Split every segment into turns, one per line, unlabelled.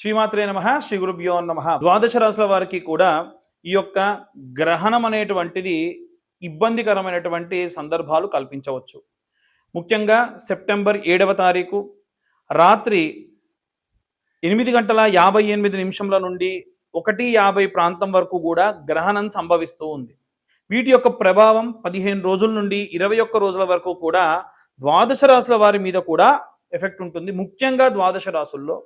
శ్రీమాత్రే నమ శ్రీ గురుభ్యో నమ. ద్వాదశ రాశుల వారికి కూడా ఈ యొక్క గ్రహణం అనేటువంటిది ఇబ్బందికరమైనటువంటి సందర్భాలు కల్పించవచ్చు. ముఖ్యంగా సెప్టెంబర్ ఏడవ తారీఖు రాత్రి ఎనిమిది గంటల యాభై ఎనిమిది నిమిషంల నుండి ఒకటి యాభై ప్రాంతం వరకు కూడా గ్రహణం సంభవిస్తూ ఉంది. వీటి యొక్క ప్రభావం పదిహేను రోజుల నుండి ఇరవై ఒక్క రోజుల వరకు కూడా ద్వాదశ రాశుల వారి మీద కూడా ఎఫెక్ట్ ఉంటుంది. ముఖ్యంగా ద్వాదశ రాశుల్లో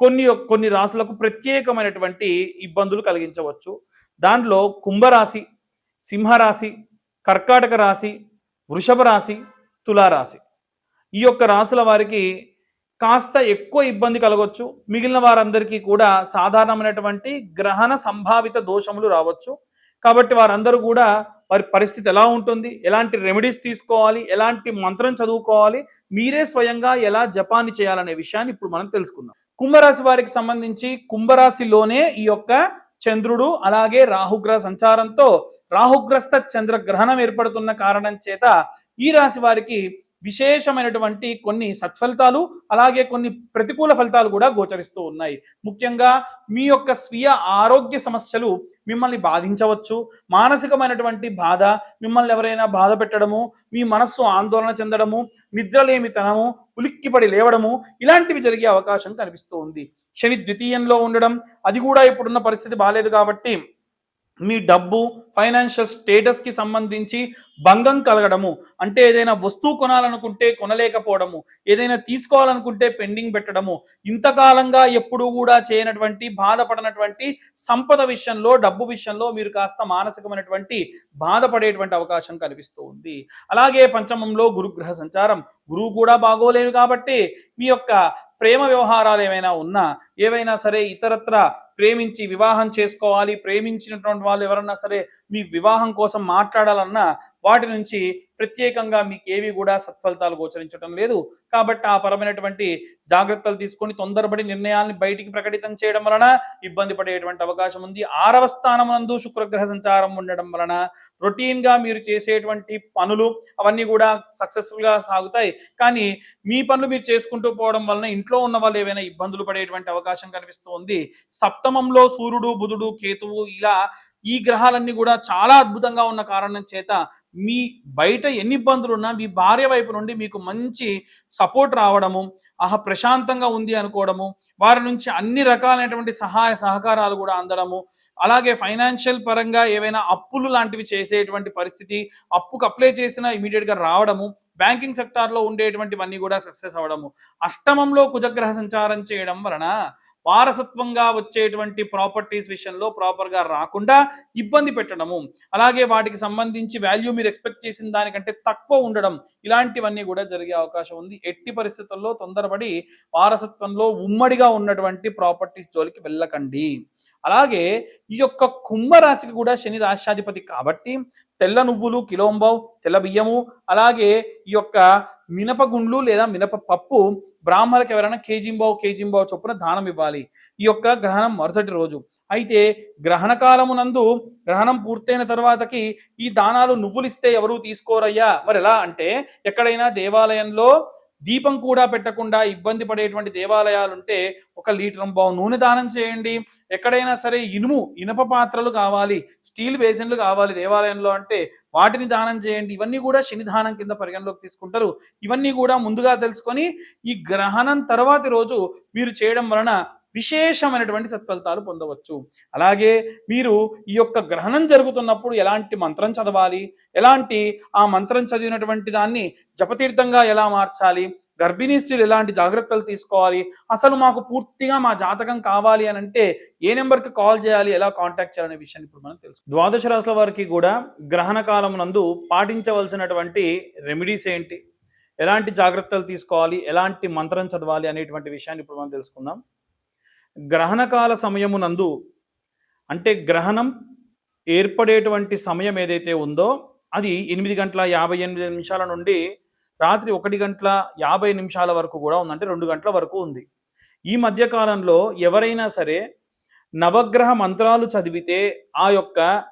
కొన్ని కొన్ని రాశులకు ప్రత్యేకమైనటువంటి ఇబ్బందులు కలిగించవచ్చు. దాంట్లో కుంభరాశి సింహరాశి కర్కాటక రాశి వృషభ రాశి తులారాశి. ఈ యొక్క రాశుల వారికి కాస్త ఎక్కువ ఇబ్బంది కలగవచ్చు మిగిలిన వారందరికీ కూడా సాధారణమైనటువంటి గ్రహణ సంభావిత దోషములు రావచ్చు. కాబట్టి వారందరూ కూడా వారి పరిస్థితి ఎలా ఉంటుంది? ఎలాంటి రెమెడీస్ తీసుకోవాలి? ఎలాంటి మంత్రం చదువుకోవాలి? మీరే స్వయంగా ఎలా జపాన్ని చేయాలనే విషయాన్ని ఇప్పుడు మనం తెలుసుకుందాం. కుంభరాశి వారికి సంబంధించి కుంభరాశిలోనే ఈ యొక్క చంద్రుడు అలాగే రాహుగ్రహ సంచారంతో రాహుగ్రస్త చంద్ర గ్రహణం ఏర్పడుతున్న కారణం చేత ఈ రాశి వారికి విశేషమైనటువంటి కొన్ని సత్ఫలితాలు అలాగే కొన్ని ప్రతికూల ఫలితాలు కూడా గోచరిస్తూ ఉన్నాయి. ముఖ్యంగా మీ యొక్క స్వీయ ఆరోగ్య సమస్యలు మిమ్మల్ని బాధించవచ్చు. మానసికమైనటువంటి బాధ మిమ్మల్ని ఎవరైనా బాధ పెట్టడము మీ మనస్సు ఆందోళన చెందడము నిద్రలేమితనము ఉలిక్కిపడి లేవడము ఇలాంటివి జరిగే అవకాశం కనిపిస్తూ ఉంది. శని ద్వితీయంలో ఉండడం అది కూడా ఇప్పుడున్న పరిస్థితి బాగాలేదు కాబట్టి మీ డబ్బు ఫైనాన్షియల్ స్టేటస్కి సంబంధించి భంగం కలగడము అంటే ఏదైనా వస్తువు కొనాలనుకుంటే కొనలేకపోవడము ఏదైనా తీసుకోవాలనుకుంటే పెండింగ్ పెట్టడము ఇంతకాలంగా ఎప్పుడూ కూడా చేయనటువంటి బాధపడినటువంటి సంపద విషయంలో డబ్బు విషయంలో మీరు కాస్త మానసికమైనటువంటి బాధపడేటువంటి అవకాశం కనిపిస్తూ ఉంది. అలాగే పంచమంలో గురుగ్రహ సంచారం గురువు కూడా బాగోలేదు కాబట్టి మీ యొక్క ప్రేమ వ్యవహారాలు ఏమైనా ఉన్నా ఏవైనా సరే ఇతరత్ర ప్రేమించి వివాహం చేసుకోవాలి ప్రేమించినటువంటి వాళ్ళు ఎవరన్నా సరే మీ వివాహం కోసం మాట్లాడాలన్నా వాటి నుంచి ప్రత్యేకంగా మీకు ఏవి కూడా సత్ఫలితాలు గోచరించడం లేదు. కాబట్టి ఆ పరమైనటువంటి జాగ్రత్తలు తీసుకొని తొందరపడి నిర్ణయాల్ని బయటికి ప్రకటితం చేయడం వలన ఇబ్బంది పడేటువంటి అవకాశం ఉంది. ఆరవ స్థానమునందు శుక్రగ్రహ సంచారం ఉండడం వలన రొటీన్గా మీరు చేసేటువంటి పనులు అవన్నీ కూడా సక్సెస్ఫుల్గా సాగుతాయి. కానీ మీ పనులు మీరు చేసుకుంటూ పోవడం వలన ఇంట్లో ఉన్న వాళ్ళు ఏవైనా ఇబ్బందులు పడేటువంటి అవకాశం కనిపిస్తూ ఉంది. సప్తమంలో సూర్యుడు బుధుడు కేతువు ఇలా ఈ గ్రహాలన్నీ కూడా చాలా అద్భుతంగా ఉన్న కారణం చేత మీ బయట ఎన్ని ఇబ్బందులు ఉన్నా మీ భార్య వైపు నుండి మీకు మంచి సపోర్ట్ రావడము ఆహా ప్రశాంతంగా ఉంది అనుకోవడము వారి నుంచి అన్ని రకాలైనటువంటి సహాయ సహకారాలు కూడా అందడము అలాగే ఫైనాన్షియల్ పరంగా ఏవైనా అప్పులు లాంటివి చేసేటువంటి పరిస్థితి అప్పుకు అప్లై చేసినా ఇమీడియట్గా రావడము బ్యాంకింగ్ సెక్టార్లో ఉండేటువంటివన్నీ కూడా సక్సెస్ అవ్వడము అష్టమంలో కుజగ్రహ సంచారం చేయడం వలన వారసత్వంగా వచ్చేటువంటి ప్రాపర్టీస్ విషయంలో ప్రాపర్గా రాకుండా ఇబ్బంది పెట్టడము. అలాగే వాటికి సంబంధించి వాల్యూ మీరు ఎక్స్పెక్ట్ చేసిన దానికంటే తక్కువ ఉండడం ఇలాంటివన్నీ కూడా జరిగే అవకాశం ఉంది. ఎట్టి పరిస్థితుల్లో తొందరపడి వారసత్వంలో ఉమ్మడిగా ఉన్నటువంటి ప్రాపర్టీస్ జోలికి వెళ్ళకండి. అలాగే ఈ యొక్క కుంభరాశికి కూడా శని రాష్ట్రాధిపతి కాబట్టి తెల్ల నువ్వులు కిలోంబావు తెల్ల బియ్యము అలాగే ఈ యొక్క మినపగుండ్లు లేదా మినప పప్పు బ్రాహ్మణులకు ఎవరైనా కేజింబావు కేజింబావు చొప్పున దానం ఇవ్వాలి. ఈ యొక్క గ్రహణం మరుసటి రోజు. అయితే గ్రహణ కాలమునందు గ్రహణం పూర్తయిన తర్వాతకి ఈ దానాలు నువ్వులు ఇస్తే ఎవరు తీసుకోరయ్యా? మరి ఎలా అంటే ఎక్కడైనా దేవాలయంలో దీపం కూడా పెట్టకుండా ఇబ్బంది పడేటువంటి దేవాలయాలు ఉంటే ఒక లీటర్ బావు నూనె దానం చేయండి. ఎక్కడైనా సరే ఇనుము ఇనప పాత్రలు కావాలి స్టీల్ బేసిన్లు కావాలి దేవాలయంలో అంటే వాటిని దానం చేయండి. ఇవన్నీ కూడా శని దానం కింద పరిగణలోకి తీసుకుంటారు. ఇవన్నీ కూడా ముందుగా తెలుసుకొని ఈ గ్రహణం తర్వాతి రోజు మీరు చేయడం వలన విశేషమైనటువంటి సత్ఫలితాలు పొందవచ్చు. అలాగే మీరు ఈ యొక్క గ్రహణం జరుగుతున్నప్పుడు ఎలాంటి మంత్రం చదవాలి? ఎలాంటి ఆ మంత్రం చదివినటువంటి దాన్ని జపతీర్థంగా ఎలా మార్చాలి? గర్భిణీ స్త్రీలు ఎలాంటి జాగ్రత్తలు తీసుకోవాలి? అసలు మాకు పూర్తిగా మా జాతకం కావాలి అని అంటే ఏ నెంబర్కి కాల్ చేయాలి? ఎలా కాంటాక్ట్ చేయాలనే విషయాన్ని ఇప్పుడు మనం తెలుసు ద్వాదశ రాశుల వారికి కూడా గ్రహణ కాలం నందు పాటించవలసినటువంటి రెమెడీస్ ఏంటి? ఎలాంటి జాగ్రత్తలు తీసుకోవాలి? ఎలాంటి మంత్రం చదవాలి? అనేటువంటి విషయాన్ని ఇప్పుడు మనం తెలుసుకుందాం. గ్రహణకాల సమయమునందు అంటే గ్రహణం ఏర్పడేటువంటి సమయం ఏదైతే ఉందో అది ఎనిమిది గంటల యాభై ఎనిమిది నిమిషాల నుండి రాత్రి ఒకటి గంటల యాభై నిమిషాల వరకు కూడా ఉందంటే రెండు గంటల వరకు ఉంది. ఈ మధ్య కాలంలో ఎవరైనా సరే నవగ్రహ మంత్రాలు చదివితే ఆ యొక్క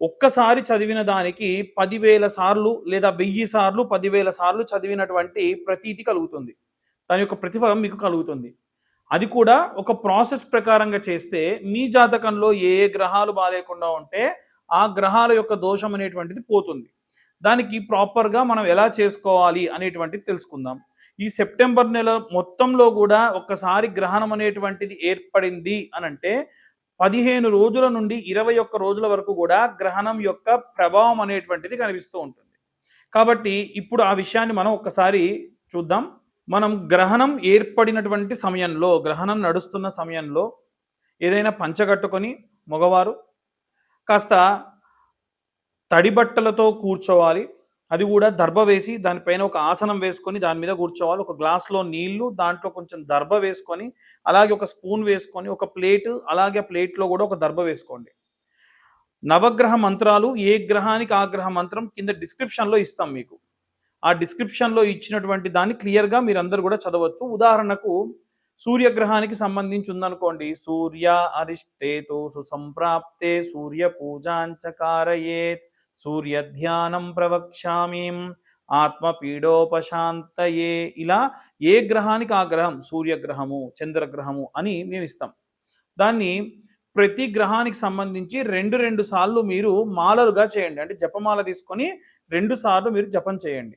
ఒక్కసారి చదివిన దానికి పదివేల సార్లు లేదా వెయ్యి సార్లు పదివేల సార్లు చదివినటువంటి ప్రతీతి కలుగుతుంది. దాని యొక్క ప్రతిఫలం మీకు కలుగుతుంది. అది కూడా ఒక ప్రాసెస్ ప్రకారంగా చేస్తే మీ జాతకంలో ఏ ఏ గ్రహాలు బాగాలేకుండా ఉంటే ఆ గ్రహాల యొక్క దోషం అనేటువంటిది పోతుంది. దానికి ప్రాపర్గా మనం ఎలా చేసుకోవాలి అనేటువంటిది తెలుసుకుందాం. ఈ సెప్టెంబర్ నెల మొత్తంలో కూడా ఒక్కసారి గ్రహణం అనేటువంటిది ఏర్పడింది అని అంటే పదిహేను రోజుల నుండి ఇరవై ఒక్క రోజుల వరకు కూడా గ్రహణం యొక్క ప్రభావం అనేటువంటిది కనిపిస్తూ ఉంటుంది. కాబట్టి ఇప్పుడు ఆ విషయాన్ని మనం ఒక్కసారి చూద్దాం. మనం గ్రహణం ఏర్పడినటువంటి సమయంలో గ్రహణం నడుస్తున్న సమయంలో ఏదైనా పంచగట్టుకొని మగవారు కాస్త తడి బట్టలతో కూర్చోవాలి. అది కూడా దర్భ వేసి దానిపైన ఒక ఆసనం వేసుకొని దాని మీద కూర్చోవాలి. ఒక గ్లాస్లో నీళ్ళు దాంట్లో కొంచెం దర్భ వేసుకొని అలాగే ఒక స్పూన్ వేసుకొని ఒక ప్లేట్ అలాగే ప్లేట్లో కూడా ఒక దర్భ వేసుకోండి. నవగ్రహ మంత్రాలు ఏ గ్రహానికి ఆ గ్రహ మంత్రం కింద డిస్క్రిప్షన్లో ఇస్తాం మీకు. ఆ డిస్క్రిప్షన్లో ఇచ్చినటువంటి దాన్ని క్లియర్గా మీరందరూ కూడా చదవచ్చు. ఉదాహరణకు సూర్యగ్రహానికి సంబంధించి ఉందనుకోండి సూర్య అరిష్టేతో సుసంప్రాప్తే సూర్య పూజాంచకారయేత్ సూర్య ధ్యానం ప్రవక్ష్యామీం ఆత్మపీడోపశాంతయే. ఇలా ఏ గ్రహానికి ఆ గ్రహం? సూర్యగ్రహము చంద్రగ్రహము అని మేము ఇస్తాం దాన్ని ప్రతి గ్రహానికి సంబంధించి రెండు రెండు సార్లు మీరు మాలలుగా చేయండి. అంటే జపమాల తీసుకొని రెండు సార్లు మీరు జపం చేయండి.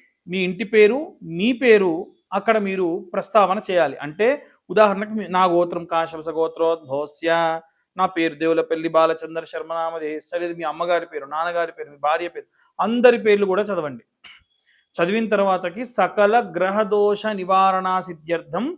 మీ ఇంటి పేరు మీ పేరు అక్కడ మీరు ప్రస్తావన చేయాలి. అంటే ఉదాహరణకు మీ- నా గోత్రం కాశంస గోత్రోద్భోస్య నా పేరు దేవులపల్లి బాలచంద్ర శర్మ నామధేశ్య లేదు మీ అమ్మగారి పేరు నాన్నగారి పేరు మీ భార్య పేరు అందరి పేర్లు కూడా చదవండి. చదివిన తర్వాతకి సకల గ్రహదోష నివారణా సిద్ధ్యర్థం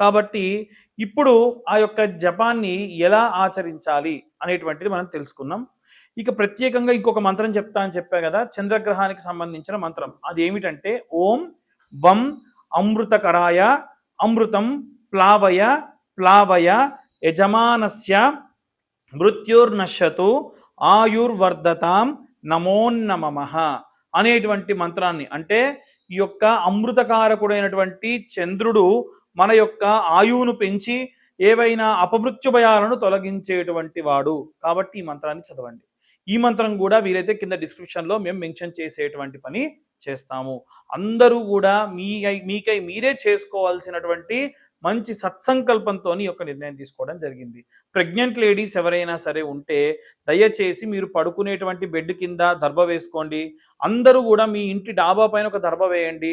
కాబట్టి ఇప్పుడు ఆ యొక్క జపాన్ని ఎలా ఆచరించాలి అనేటువంటిది మనం తెలుసుకున్నాం. ఇక ప్రత్యేకంగా ఇంకొక మంత్రం చెప్తా అని చెప్పా కదా చంద్రగ్రహానికి సంబంధించిన మంత్రం. అది ఏమిటంటే ఓం వం అమృతకరాయ అమృతం ప్లావయ ప్లావయ యజమానస్య మృత్యుర్నశ్యతు ఆయుర్వర్ధతాం నమోన్నమ అనేటువంటి మంత్రాన్ని. అంటే ఈ యొక్క అమృతకారకుడైనటువంటి చంద్రుడు మన యొక్క ఆయువును పెంచి ఏవైనా అపమృత్యు భయాలను తొలగించేటువంటి వాడు. కాబట్టి ఈ మంత్రాన్ని చదవండి. ఈ మంత్రం కూడా వీలైతే కింద డిస్క్రిప్షన్లో మేము మెన్షన్ చేసేటువంటి పని చేస్తాము. అందరూ కూడా మీ మీకై మీరే చేసుకోవాల్సినటువంటి మంచి సత్సంకల్పంతో ఒక యొక్క నిర్ణయం తీసుకోవడం జరిగింది. ప్రెగ్నెంట్ లేడీస్ ఎవరైనా సరే ఉంటే దయచేసి మీరు పడుకునేటువంటి బెడ్ కింద దర్భ వేసుకోండి. అందరూ కూడా మీ ఇంటి డాబా పైన ఒక దర్భ వేయండి.